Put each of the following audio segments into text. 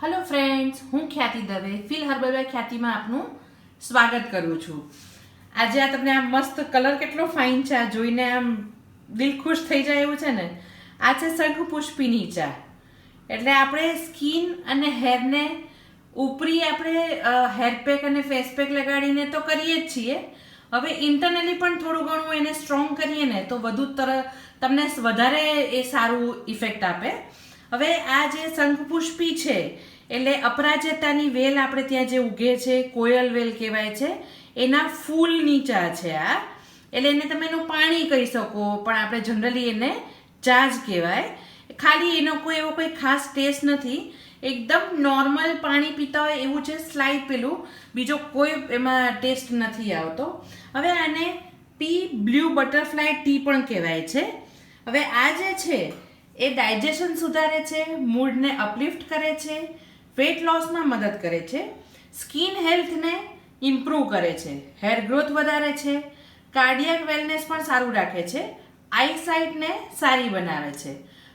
Hello friends હું ખ્યાતિ Dave fill herbal ખ્યાતિમાં આપનું સ્વાગત કરું છું. આજે આ તમને આ મસ્ત કલર કેટલો ફાઇન ચા જોઈને આમ દિલ ખુશ થઈ જાય એવું છે ને? આ છે શંખ પુષ્પીની ચા. એટલે આપણે સ્કિન અને હેરને ઉપરી આપણે હેર પેક અને ફેસ પેક લગાડીને તો કરીએ જ છીએ. હવે ઇન્ટરનલી પણ થોડું ઘણું એને સ્ટ્રોંગ કરીએ ને, તો વધુ તર તમને વધારે એ સારું ઇફેક્ટ આપે. હવે આ જે શંખપુષ્પી છે, એટલે અપરાજતાની વેલ આપણે ત્યાં જે ઉગે છે, કોયલ વેલ કહેવાય છે, એના ફૂલની ચા છે આ. એટલે એને તમે એનું પાણી કહી શકો, પણ આપણે જનરલી એને ચા જ કહેવાય. ખાલી એનો કોઈ એવો કોઈ ખાસ ટેસ્ટ નથી. એકદમ નોર્મલ પાણી પીતા હોય એવું છે સ્લાઇડ પેલું. બીજો કોઈ એમાં ટેસ્ટ નથી આવતો. હવે આને પી બ્લુ બટરફ્લાય ટી પણ કહેવાય છે. હવે આ જે છે એ ડાયજેશન સુધારે છે મૂડને અપલિફ્ટ કરે છે વેટ લોસમાં મદદ કરે છે સ્કિન હેલ્થને ઇમ્પ્રૂવ કરે છે હેર ગ્રોથ વધારે છે કાર્ડિયક વેલનેસ પણ સારું રાખે છે આઈસાઇટને સારી બનાવે છે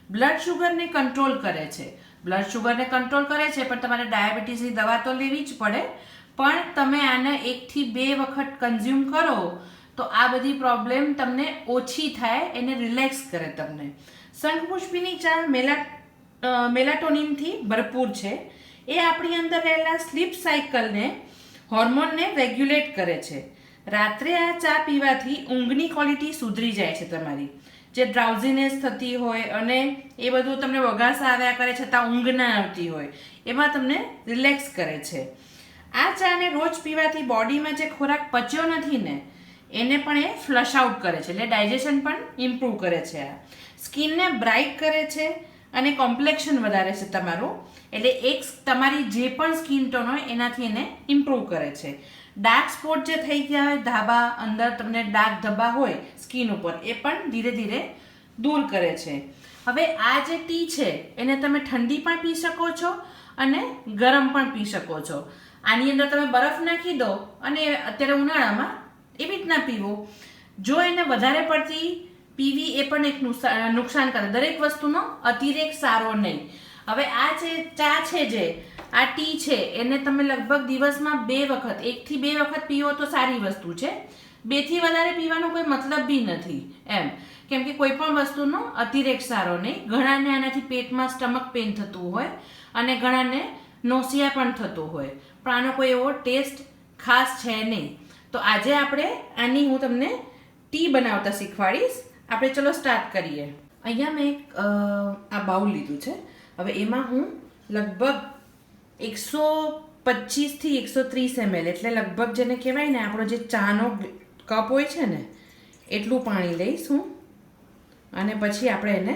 બ્લડ શુગરને કંટ્રોલ કરે છે. બ્લડ શુગરને કંટ્રોલ કરે છે, પણ તમારે ડાયાબિટીસની દવા તો લેવી જ પડે, પણ તમે આને એકથી બે વખત કન્ઝ્યુમ કરો, તો આ બધી પ્રોબ્લેમ તમને ઓછી થાય, એને રિલેક્સ કરે તમને. શંખપુષ્પીની ચા મેલા મેલાટોનિનથી ભરપૂર છે. એ આપણી અંદર રહેલા સ્લીપ સાયકલને, હોર્મોનને રેગ્યુલેટ કરે છે. રાત્રે આ ચા પીવાથી ઊંઘની ક્વોલિટી સુધરી જાય છે તમારી. જે ડ્રાઉઝીનેસ થતી હોય અને એ બધું તમને વગાસા આવ્યા કરે છતાં ઊંઘ ના આવતી હોય, એમાં તમને રિલેક્સ કરે છે. આ ચાને રોજ પીવાથી બોડીમાં જે ખોરાક પચ્યો નથી ને એને પણ એ ફ્લશ આઉટ કરે છે, એટલે ડાયજેશન પણ ઇમ્પ્રૂવ કરે છે. આ સ્કિનને બ્રાઇટ કરે છે અને કોમ્પ્લેક્શન વધારે છે તમારું. એટલે એક તમારી જે પણ સ્કિન ટોન હોય એનાથી એને ઇમ્પ્રૂવ કરે છે. ડાર્ક સ્પોટ જે થઈ ગયા હોય, ધાબા અંદર તમને ડાર્ક ધબ્બા હોય સ્કિન ઉપર, એ પણ ધીરે ધીરે દૂર કરે છે. હવે આ જે ટી છે, એને તમે ઠંડી પણ પી શકો છો અને ગરમ પણ પી શકો છો. આની અંદર તમે બરફ નાખી દો અને અત્યારે ઉનાળામાં એવી રીતના પીવો. જો એને વધારે પડતી પીવી એ પણ એક નુકસા- નુકસાન કરે. દરેક વસ્તુનો અતિરેક સારો નહીં. હવે આ જે ચા છે જે, આ ટી છે, એને તમે લગભગ દિવસમાં બે વખત, એકથી બે વખત પીવો તો સારી વસ્તુ છે. બેથી વધારે પીવાનો કોઈ મતલબ બી નથી એમ. કેમ કે કોઈ પણ વસ્તુનો અતિરેક સારો નહીં. ઘણાને આનાથી પેટમાં સ્ટમક પેન થતું હોય અને ઘણાને નોસિયા પણ થતું હોય. પણ આનો કોઈ એવો ટેસ્ટ ખાસ છે નહીં. તો આજે આપણે આની હું તમને ટી બનાવતા શીખવાડીશ. આપણે ચલો સ્ટાર્ટ કરીએ. અહીંયા મેં એક આ બાઉલ લીધું છે. હવે એમાં હું લગભગ એકસો પચીસથી એકસો ત્રીસ એમએલ, એટલે લગભગ જેને કહેવાય ને આપણો જે ચાનો કપ હોય છે ને, એટલું પાણી લઈશ હું. અને પછી આપણે એને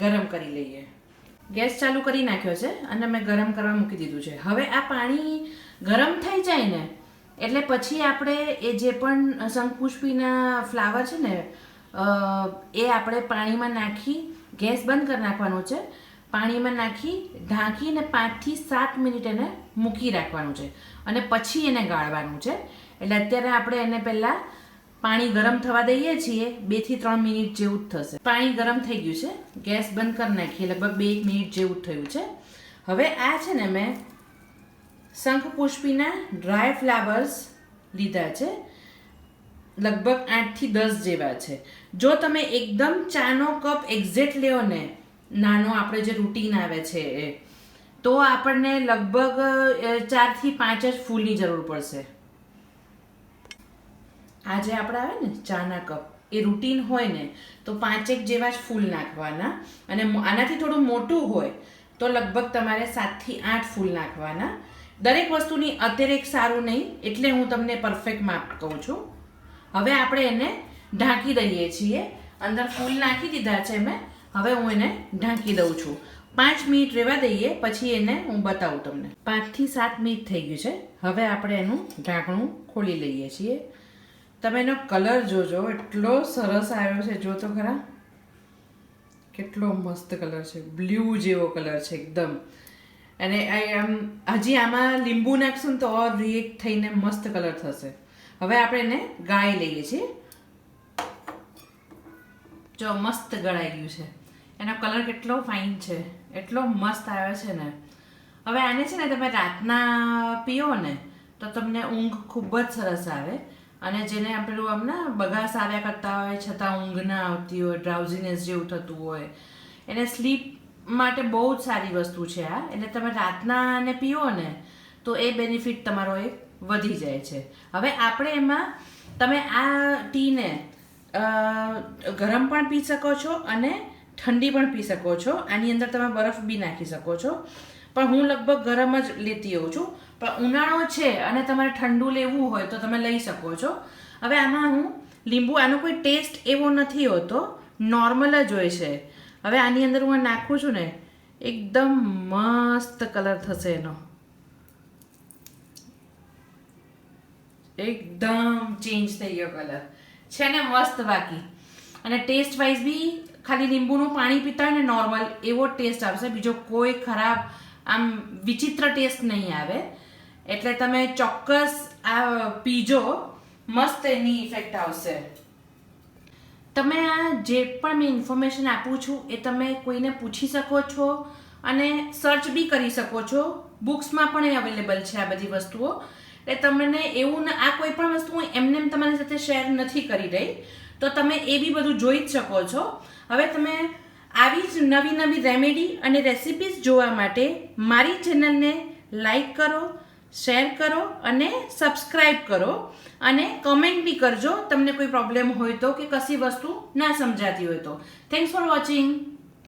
ગરમ કરી લઈએ. ગેસ ચાલુ કરી નાખ્યો છે અને મેં ગરમ કરવા મૂકી દીધું છે. હવે આ પાણી ગરમ થઈ જાય ને એટલે પછી આપણે એ જે પણ શંખપુષ્પીના ફ્લાવર છે ને એ આપણે પાણીમાં નાખી ગેસ બંધ કરી નાખવાનો છે. પાણીમાં નાખી, ઢાંકીને પાંચથી સાત મિનિટ એને મૂકી રાખવાનું છે અને પછી એને ગાળવાનું છે. એટલે અત્યારે આપણે એને પહેલાં પાણી ગરમ થવા દઈએ છીએ, બેથી ત્રણ મિનિટ જેવું જ થશે. પાણી ગરમ થઈ ગયું છે, ગેસ બંધ કરી નાખીએ, લગભગ બે મિનિટ જેવું થયું છે. હવે આ છે ને મેં શંખપુષ્પીના ડ્રાય ફ્લાવર્સ લીધા છે. લગભગ આઠથી દસ જેવા છે. જો તમે એકદમ ચાનો કપ એક્ઝેક્ટ લ્યો ને, નાનો આપણે જે રૂટીન આવે છે એ, તો આપણને લગભગ ચારથી પાંચ જ ફૂલની જરૂર પડશે. આ જે આપણે આવે ને, ચાના કપ, એ રૂટીન હોય ને, તો પાંચેક જેવા જ ફૂલ નાખવાના. અને આનાથી થોડું મોટું હોય, તો લગભગ તમારે સાતથી આઠ ફૂલ નાખવાના. દરેક વસ્તુની અતિરેક સારું નહીં, એટલે હું તમને પરફેક્ટ માપ કહું છું. હવે આપણે એને ઢાંકી દઈએ છીએ. અંદર ફૂલ નાખી દીધા છે મેં. હવે હું એને ઢાંકી દઉં છું. પાંચ મિનિટ રહેવા દઈએ, પછી એને હું બતાવું તમને. પાંચથી સાત મિનિટ થઈ ગયું છે. હવે આપણે એનું ઢાંકણું ખોલી લઈએ છીએ. તમે એનો કલર જોજો. એટલો સરસ આવ્યો છે. જો તો ખરા. કેટલો મસ્ત કલર છે. બ્લુ જેવો કલર છે એકદમ. અને આમ હજી આમાં લીંબુ નાખશું ને તો ઓર રિએક્ટ થઈને મસ્ત કલર થશે. હવે આપણે એને ગાળી લઈએ છીએ. જો મસ્ત ગળાઈ ગયું છે. એનો કલર કેટલો ફાઇન છે. એટલો મસ્ત આવ્યો છે ને. હવે આને છે ને તમે રાતના પીઓ ને, તો તમને ઊંઘ ખૂબ જ સરસ આવે. અને જેને પેલું આમ ને બગાસ આવ્યા કરતા હોય, છતાં ઊંઘ ના આવતી હોય ડ્રાઉઝીનેસ જેવું થતું હોય, એને સ્લીપ માટે બહુ જ સારી વસ્તુ છે આ. એટલે તમે રાતના ને પીઓ ને, તો એ બેનિફિટ તમારો એ વધી જાય છે. હવે આપણે એમાં તમે આ ટીને ગરમ પણ પી શકો છો અને ઠંડી પણ પી શકો છો. આની અંદર તમે બરફ બી નાખી શકો છો. પણ હું લગભગ ગરમ જ લેતી હોઉં છું. પણ ઉનાળો છે અને તમારે ઠંડુ લેવું હોય તો તમે લઈ શકો છો. હવે આમાં હું લીંબુ, આનો કોઈ ટેસ્ટ એવો નથી હોતો. નોર્મલ જ હોય છે. હવે આની અંદર હું નાખું છું ને, એકદમ મસ્ત કલર થશે એનો. એકદમ ચેન્જ થઈ ગયો કલર છે ને મસ્ત બાકી. અને ટેસ્ટ વાઇઝ બી ખાલી લીંબુનું પાણી પીતા હોય ને નોર્મલ એવો ટેસ્ટ આવશે. બીજો કોઈ ખરાબ, આમ વિચિત્ર ટેસ્ટ નહીં આવે. એટલે તમે ચોક્કસ આ પીજો, મસ્ત એની ઇફેક્ટ આવશે. તમે આ જે પણ મેં ઇન્ફોર્મેશન આપું છું, એ તમે કોઈને પૂછી શકો છો અને સર્ચ બી કરી શકો છો. બુક્સમાં પણ એ અવેલેબલ છે આ બધી વસ્તુઓ. એટલે તમને એવું આ કોઈ પણ વસ્તુ હું એમને એમ તમારી સાથે શેર નથી કરી રહી, તો તમે એ બી બધું જોઈ જ શકો છો. હવે તમે આવી જ નવી નવી રેમેડી અને રેસિપીઝ જોવા માટે મારી ચેનલને લાઈક કરો શેર કરો અને સબસ્ક્રાઈબ કરો અને કમેન્ટ બી કરજો. તમને કોઈ પ્રોબ્લેમ હોય તો કે કશી વસ્તુ ના સમજાતી હોય તો. Thanks for watching